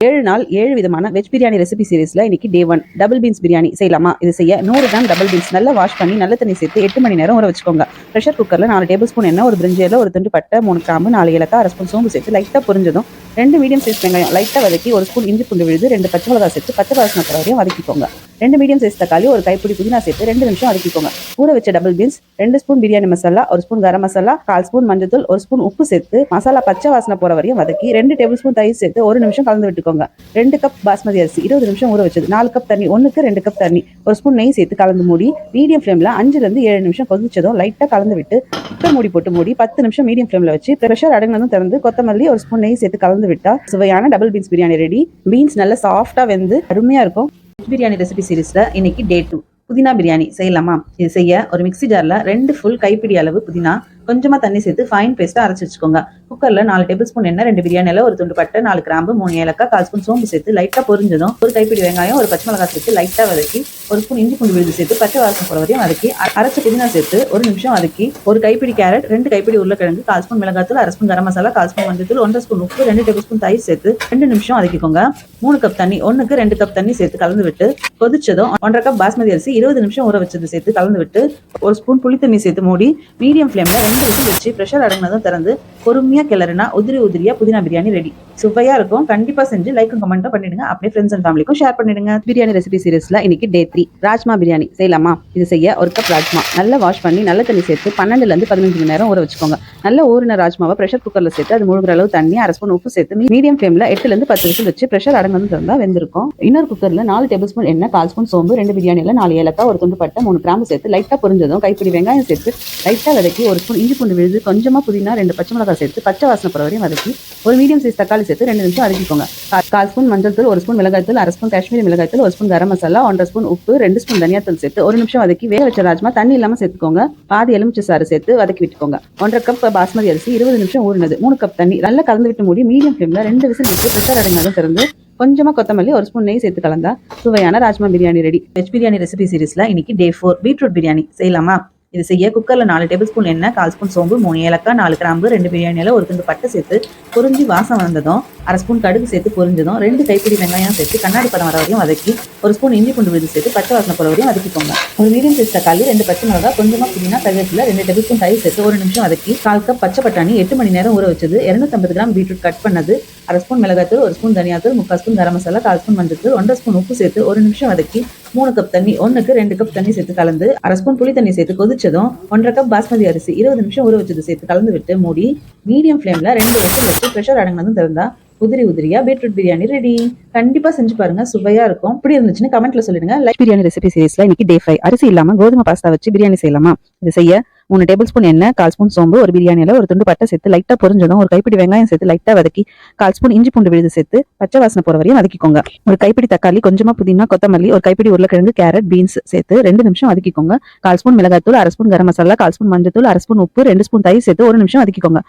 ஏழு நாள் ஏழு விதமான வெஜ் பிரியாணி ரெசிபி சீரிஸ்ல இன்னைக்கு day one double beans biryani செய்யலாமா? இது செய்ய நூறு கிராம் டபுள் பீன்ஸ் நல்லா வாஷ் பண்ணி நல்ல தண்ணி சேர்த்து எட்டு மணி நேரம் ஊற வச்சுக்கோங்க. ப்ரெஷர் குக்கர்ல நாலு டேபிள் ஸ்பூன் எண்ணெய் ஒரு பிரிஞ்சியில் ஒரு துண்டு பட்டை மூணு கிராம்பு நாலு ஏலக்காய் அரை ஸ்பூன் சோம்பு சேர்த்து லைட்டாக புரிஞ்சதும் ரெண்டு மீடியம் சைஸ் வெங்காயம் லைட்டாக வதக்கி ஒரு ஸ்பூன் இஞ்சி பூண்டு விழுது ரெண்டு பச்சை மிளகா சேர்த்து பச்சை வாசனை வர வரையும் வதக்கிக்கோங்க. ரெண்டு மீடியம் சைஸ் தக்காளி ஒரு கைப்பிடி புதினா சேர்த்து ரெண்டு நிமிஷம் வதக்கிக்கோங்க. ஊற வச்ச டபுள் பீன்ஸ் ரெண்டு ஸ்பூன் பிரியாணி மசாலா ஒரு ஸ்பூன் கரம் மசாலா கால் ஸ்பூன் மஞ்சள் ஒரு ஸ்பூன் உப்பு சேர்த்து மசாலா பச்சை வாசனை போற வரையும் வதக்கி ரெண்டு டேபிள் ஸ்பூன் தயிர் சேர்த்து ஒரு நிமிஷம் கலந்து விட்டுக்கோங்க. ரெண்டு கப் பாஸ்மதி அரிசி இருபது நிமிஷம் ஊற வச்சது. நாலு கப் தண்ணி ஒன்றுக்கு ரெண்டு கப் தண்ணி ஒரு ஸ்பூன் நெய் சேர்த்து கலந்து மூடி மீடியம் ஃப்ளேம்ல அஞ்சுல இருந்து ஏழு நிமிஷம் கொதிச்சதும் லைட்டா கலந்து விட்டு குக்கர் மூடி போட்டு மூடி பத்து நிமிஷம் மீடியம் ஃப்ளேம்ல வச்சு ப்ரெஷர் அடங்கினதும் திறந்து கொத்தமல்லி ஒரு ஸ்பூன் நெய் சேர்த்து கலந்து விட்டா சுவையான double beans biryani ready beans நல்லா சாஃப்டாக வெந்து அருமையாக இருக்கும். பிரியாணி ரெசிபி சீரீஸில் இன்னைக்கு டே டூ புதினா பிரியாணி செய்யலாமா? இது செய்ய ஒரு மிக்ஸி ஜாரில் ரெண்டு ஃபுல் கைப்பிடி அளவு புதினா கொஞ்சமாக தண்ணி சேர்த்து ஃபைன் பேஸ்ட்டாக அரைச்சி வச்சுக்கோங்க. குக்கரில் நாலு டேபிள் ஸ்பூன் எண்ணெய் ரெண்டு பிரியாணியில் ஒரு துண்டு பட்டை நாலு கிராம்பு மூணு ஏலக்காய் கால் ஸ்பூன் சோம்பு சேர்த்து லைட்டாக பொரிஞ்சதும் ஒரு கைப்பிடி வெங்காயம் ஒரு பச்சை மிளகாய் சேர்த்து லைட்டாக வதக்கி ஒரு ஸ்பூன் இஞ்சி பூண்டு விழுது சேர்த்து பச்சை வாசம் போற வரையும் வதக்கி அரைச்ச புதினா சேர்த்து ஒரு நிமிஷம் வதக்கி ஒரு கைப்பிடி கேரட் ரெண்டு கைப்பிடி உருளைக்கிழங்கு கால் ஸ்பூன் மிளகாத்தூள் அரை ஸ்பூன் கரம் மசாலா கால் ஸ்பூன் மஞ்சள் ஒன்றரை ஸ்பூன் உப்பு ரெண்டு டேபிள் ஸ்பூன் தயிர் சேர்த்து ரெண்டு நிமிஷம் வதக்கிக்கோங்க. மூணு கப் தண்ணி ஒன்றுக்கு ரெண்டு கப் தண்ணி சேர்த்து கலந்து விட்டு கொதிச்சதும் ஒன்றரை கப் பாஸ்மதி அரிசி இருபது நிமிஷம் ஊற வச்சது சேர்த்து கலந்து விட்டு ஒரு ஸ்பூன் புளி தண்ணி சேர்த்து மூடி மீடியம் ஃப்ளேமில் ரெண்டு விசில் வச்சு ப்ரெஷர் அடங்கினதும் திறந்து பொறுமையா கிளறுனா உதிரி உதிரியா புதினா பிரியாணி ரெடி சுவையா இருக்கும். கண்டிப்பா செஞ்சு லைக்கும் கமெண்ட்டும் பண்ணிடுங்க. அப்படியே ஃப்ரெண்ட்ஸ் அண்ட் ஃபேமிலிக்கும் ஷேர் பண்ணிடுங்க. பிரியாணி ரெசிபி சீரிஸ்ல இன்னைக்கு டே த்ரீ ராஜ்மா பிரியாணி செய்யலாமா? இது செய்ய ஒரு கப் ராஜ்மா. நல்லா வாஷ் பண்ணி நல்ல தண்ணி சேர்த்து பன்னெண்டுல இருந்து பதினஞ்சு மணி நேரம் ஊற வச்சுக்கோங்க. நல்ல ஊறின ராஜ்மாவை ப்ரெஷர் குக்கர்ல சேர்த்து அது முழுகிற அளவு தண்ணி அரை ஸ்பூன் உப்பு சேர்த்து மீடியம் ஃப்ளேம்ல எட்டுல இருந்து பத்து விசில் வச்சு ப்ரெஷர் அடங்கு இருந்தா வெந்திருக்கும். இன்னொரு குக்கர்ல நாலு டேபிள் ஸ்பூன் எண்ணெய் கால் ஸ்பூன் சோம்பு ரெண்டு பிரியாணியில நாலு ஏலக்காய் ஒரு துண்டு பட்டை மூணு கிராம்பு சேர்த்து லைட்டா பொரிஞ்சதும் கைப்பிடி வெங்காயம் சேர்த்து லைட்டா வதக்கி ஒரு ஸ்பூன் இஞ்சி பூண்டு விழுது கொஞ்சமா புதினா ரெண்டு பச்சை மிளகாய் சேர்த்து பச்சை வாசனை போகிற வரையும் வதக்கி ஒரு மீடியம் சைஸ் தக்காளி சேர்த்து ரெண்டு நிமிஷம் வதக்கிக்கோங்க கால் ஸ்பூன் மஞ்சள் தூள் ஒரு ஸ்பூன் மிளகாய் தூள் அரை ஸ்பூன் காஷ்மீரி மிளகாய் தூள் ஒரு ஸ்பூன் கரம் மசாலா ஒன்றரை ஸ்பூன் உப்பு ரெண்டு ஸ்பூன் தனியா தூள் சேர்த்து ஒரு நிமிஷம் வதக்கி வேக வச்ச ராஜ்மா தண்ணி இல்லாமல் சேர்த்துக்கோங்க. பாதி எலுமிச்சை சாறு சேர்த்து வதக்கி விட்டுக்கோங்க. ஒன்றரை கப் பாஸ்மதி அரிசி இருபது நிமிஷம் ஊறினது. மூணு கப் தண்ணி நல்லா கலந்து விட்டு மூடி மீடியம் ஃப்ளேமில் ரெண்டு விசில் விட்டு ப்ரெஷர் அடங்கினதும் திறந்து கொஞ்சமாக கொத்தமல்லி ஒரு ஸ்பூன் நெய் சேர்த்து கலந்தா சுவையான rajma biryani ready veg biryani recipe சீரீஸில் இன்னைக்கு டே ஃபோர் பீட்ரூட் பிரியாணி. செய்யலாமா? இது செய்ய குக்கரில் நாலு டேபிள் ஸ்பூன் எண்ணெய் கால் ஸ்பூன் சோம்பு மூணு ஏலக்காய் நாலு கிராம்பு ரெண்டு பிரியாணியில ஒரு துண்டு பட்டை சேர்த்து பொரிஞ்சு வாசம் வந்ததும் அரை ஸ்பூன் கடுகு சேர்த்து பொரிஞ்சதும் ரெண்டு கைப்பிடி வெங்காயம் சேர்த்து கண்ணாடி படம் வர வரையும் வதக்கி ஒரு ஸ்பூன் இஞ்சி பூண்டு விழுது சேர்த்து பச்சை வாசனை போல வரையும் வதக்கிக்கோங்க. ஒரு மீடியம் சைஸ் தக்காளி ரெண்டு பச்சை மிளகா கொஞ்சமாக புதினா கருவேப்பிலை ரெண்டு டேபிள் ஸ்பூன் தயிர் சேர்த்து ஒரு நிமிஷம் வதக்கி கால் கப் பச்சை பட்டாணி எட்டு மணி நேரம் ஊற வச்சது 250 கிராம் பீட்ரூட் கட் பண்ணது அரை ஸ்பூன் மிளகாத்தூள் ஒரு ஸ்பூன் தனியாத்தூள் முக்கால் ஸ்பூன் கரம் மசாலா கால் ஸ்பூன் மஞ்சத்தூள் ஒன்றரை ஸ்பூன் உப்பு சேர்த்து ஒரு நிமிஷம் வதக்கி மூணு கப் தண்ணி ஒன்றுக்கு ரெண்டு கப் தண்ணி சேர்த்து கலந்து அரை ஸ்பூன் புளி தண்ணி சேர்த்து கொதிச்சதும் ஒன்றரை கப் பாஸ்மதி அரிசி இருபது நிமிஷம் ஊற வச்சது சேர்த்து கலந்து விட்டு மூடி மீடியம் ஃப்ளேமில் ரெண்டு விசில் வச்சு ப்ரெஷர் அடங்கினதும் திறந்தா உதிரி உதிரியா பீட்ரூட் பிரியாணி ரெடி கண்டிப்பா செஞ்சு பாருங்க சுவையா இருக்கும். இப்படி இருந்துச்சுன்னு கமெண்ட்ல சொல்லிடுங்க. லைக் பிரியாணி ரெசிபி சீரிஸ்ல இன்னைக்கு டே ஃபைவ் அரிசி இல்லாம கோதுமை பாஸ்தா வச்சு பிரியாணி செய்யலாமா? இது செய்ய மூணு டேபிள் ஸ்பூன் எண்ணெய் கால் ஸ்பூன் சோம்பு ஒரு பிரியாணியில ஒரு துண்டு பட்டை சேர்த்து லைட்டாக பொரிஞ்சதும் ஒரு கைப்பிடி வெங்காயம் சேர்த்து லைட்டாக வதக்கி கால் ஸ்பூன் இஞ்சி பூண்டு விழுது சேர்த்து பச்சை வாசனை போகிற வரையும் வதக்கிக்கோங்க. ஒரு கைப்பிடி தக்காளி கொஞ்சமாக புதினா கொத்தமல்லி ஒரு கைப்பிடி உருளைக்கிழங்கு கேரட் பீன்ஸ் சேர்த்து ரெண்டு நிமிஷம் வதக்கிக்கோங்க. கால் ஸ்பூன் மிளகாத்தூள் அரை ஸ்பூன் கரம் மசாலா கால் ஸ்பூன் மஞ்சள் அரை ஸ்பூன் உப்பு ரெண்டு ஸ்பூன் தயிர் சேர்த்து ஒரு நிமிஷம் வதக்கிக்கோங்க.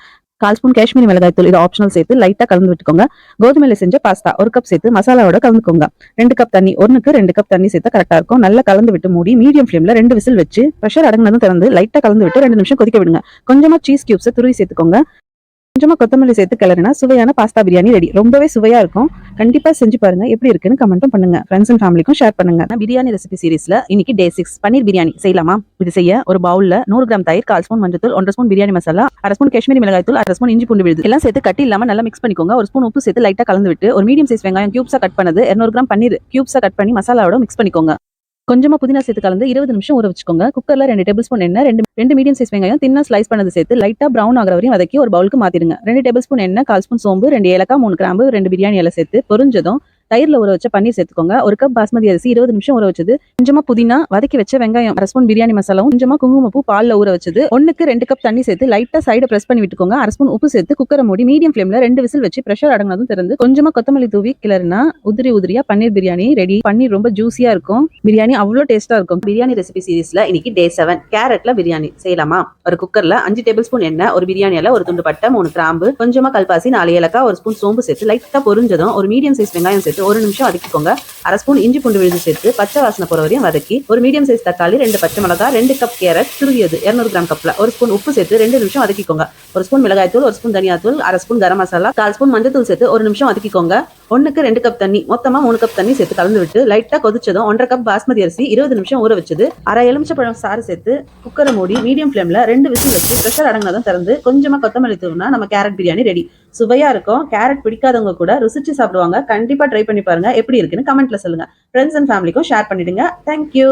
கால் ஸ்பூன் காஷ்மீரி மிளகாய்த்தூள் இது ஆப்ஷனல் சேர்த்து லைட்டா கலந்து விட்டுக்கோங்க. கோதுமையில செஞ்ச பாஸ்தா ஒரு கப் சேர்த்து மசாலாவோட கலந்துக்கோங்க. ரெண்டு கப் தண்ணி ஒண்ணுக்கு ரெண்டு கப் தண்ணி சேர்த்து கரெக்டா இருக்கும். நல்லா கலந்து விட்டு மூடி மீடியம் ஃப்ளேம்ல ரெண்டு விசில் வச்சு ப்ரெஷர் அடங்கினதும் திறந்து லைட்டா கலந்து விட்டு ரெண்டு நிமிஷம் கொதிக்க விடுங்க. கொஞ்சமா சீஸ் கியூப்ஸை துருவி சேர்த்துக்கோங்க. கொஞ்சமா கொத்தமல்லி சேர்த்து கிளறினா சுவையான பாஸ்தா பிரியாணி ரெடி ரொம்பவே சுவையா இருக்கும். கண்டிப்பா செஞ்சு பாருங்க. எப்படி இருக்குன்னு கமெண்ட்டும் பண்ணுங்க. ஃப்ரெண்ட்ஸ் அண்ட் ஃபேமிலிக்கும் ஷேர் பண்ணுங்க. நான் பிரியாணி ரெசிபி சீரிஸ்ல இன்னைக்கு டே சிக்ஸ் பன்னீர் பிரியாணி செய்யலாமா? இது செய்ய ஒரு பவுல்ல நூறு கிராம் தயிர் கால் ஸ்பூன் மஞ்சத்தூள் ஒன்றரை ஸ்பூன் பிரியாணி மசாலா அரை ஸ்பூன் காஷ்மீரி மிளகாய் தூள் அரை ஸ்பூன் இஞ்சி பூண்டு விழுது. எல்லாம் சேர்த்து கட்டி இல்லாம நல்லா மிக்ஸ் பண்ணிக்கோங்க. ஒரு ஸ்பூன் உப்பு சேர்த்து லைட்டா கலந்து விட்டு ஒரு மீடியம் சைஸ் வெங்காயம் கியூப்ஸா கட் பண்ணது 200 கிராம் பன்னீர் கியூப்ஸா கட் பண்ணி மசாலாவோட மிக்ஸ் பண்ணிக்கோங்க. கொஞ்சமா புதினா சேர்த்து கலந்து இருபது நிமிஷம் ஊற வச்சுக்கோங்க. குக்கர்ல ரெண்டு டேபிள் ஸ்பூன் எண்ணெய் ரெண்டு ரெண்டு மீடியம் சைஸ் வெங்காயம் தின்னா ஸ்லைஸ் பண்ணது சேர்த்து லைட்டா பிரவுன் ஆகிற வரையும் வதக்கி ஒரு பவுலுக்கு மாத்திடுங்க. ரெண்டு டேபிள் ஸ்பூன் எண்ணெய் கால் ஸ்பூன் சோம்பு ரெண்டு ஏலக்காய் மூணு கிராம்பு ரெண்டு பிரியாணி இலை சேர்த்து பொரிஞ்சதும் தயிரில் ஊற வச்ச பன்னீர் சேர்த்துக்கோங்க. ஒரு கப் பாஸ்மதி அரிசி இருபது நிமிஷம் ஊற வச்சது. கொஞ்சமா புதினா வதக்கி வச்ச வெங்காயம் அரை ஸ்பூன் பிரியாணி மசாலாவும் கொஞ்சமா குங்குமப்பூ பாலில் ஊற வச்சது. ஒன்றுக்கு ரெண்டு கப் தண்ணி சேர்த்து லைட்டாக சைடு பிரஸ் பண்ணி விட்டுக்கோங்க. அரை ஸ்பூன் உப்பு சேர்த்து குக்கரை மூடி மீடியம் ஃப்ளேமில் ரெண்டு விசில் வச்சு ப்ரெஷர் அடங்கினதும் திறந்து கொஞ்சமாக கொத்தமல்லி தூவி கிளறினா உதிரி உதிரியா பன்னீர் பிரியாணி ரெடி பன்னீர் ரொம்ப ஜூஸியாக இருக்கும். பிரியாணி அவ்வளோ டேஸ்ட்டாக இருக்கும். பிரியாணி ரெசிபி சீரிஸ்ல இன்னைக்கு டே செவன் கேரட்ல பிரியாணி. செய்யலாமா? ஒரு குக்கரில் அஞ்சு டேபிள் ஸ்பூன் எண்ணெய் ஒரு பிரியாணியில் ஒரு துண்டு பட்டை மூணு கிராம்பு கொஞ்சமாக கல்பாசி நாலு ஏலக்காய் ஒரு ஸ்பூன் சோம்பு சேர்த்து லைட்டாக பொரிஞ்சதும் ஒரு மீடியம் சைஸ் வெங்காயம் சேர்த்து ஒரு நிமிஷம் வதக்கிக்கோங்க அரை ஸ்பூன் இஞ்சி பூண்டு விழுது சேர்த்து பச்சை வாசனை போற வரையும் வதக்கி ஒரு மீடியம் சைஸ் தக்காளி ரெண்டு பச்சை மிளகா ரெண்டு கப் கேரட் துருவியது 200 கிராம் கப்ல ஒரு ஸ்பூன் உப்பு சேர்த்து ரெண்டு நிமிஷம் வதக்கிக்கோங்க. ஒரு ஸ்பூன் மிளகாய் தூள் ஒரு ஸ்பூன் தனியாத்தூள் அரை ஸ்பூன் கரம் மசாலா கால் ஸ்பூன் மஞ்சத்தூள் சேர்த்து ஒரு நிமிஷம் வதக்கிக்கோங்க. ஒன்றுக்கு ரெண்டு கப் தண்ணி மொத்தமா மூணு கப் தண்ணி சேர்த்து கலந்து விட்டு லைட்டா கொதிச்சதும் ஒன்றரை கப் பாஸ்மதி அரிசி இருபது நிமிஷம் ஊற வச்சது. அரை எலுமிச்சப்பழம் சாறு சேர்த்து குக்கரை மூடி மீடியம் ஃப்ளேம்ல ரெண்டு விசில் வச்சு ப்ரெஷர் அடங்கினதும் திறந்து கொஞ்சமா கொத்தமல்லி தூவினா நம்ம கேரட் பிரியாணி ரெடி சுவையா இருக்கும். கேரட் பிடிக்காதவங்க கூட ருசிச்சு சாப்பிடுவாங்க. கண்டிப்பா ட்ரை பண்ணி பாருங்க. எப்படி இருக்குன்னு கமெண்ட்ல சொல்லுங்க. ஃப்ரெண்ட்ஸ் அண்ட் ஃபேமிலிக்கும் ஷேர் பண்ணிடுங்க. Thank you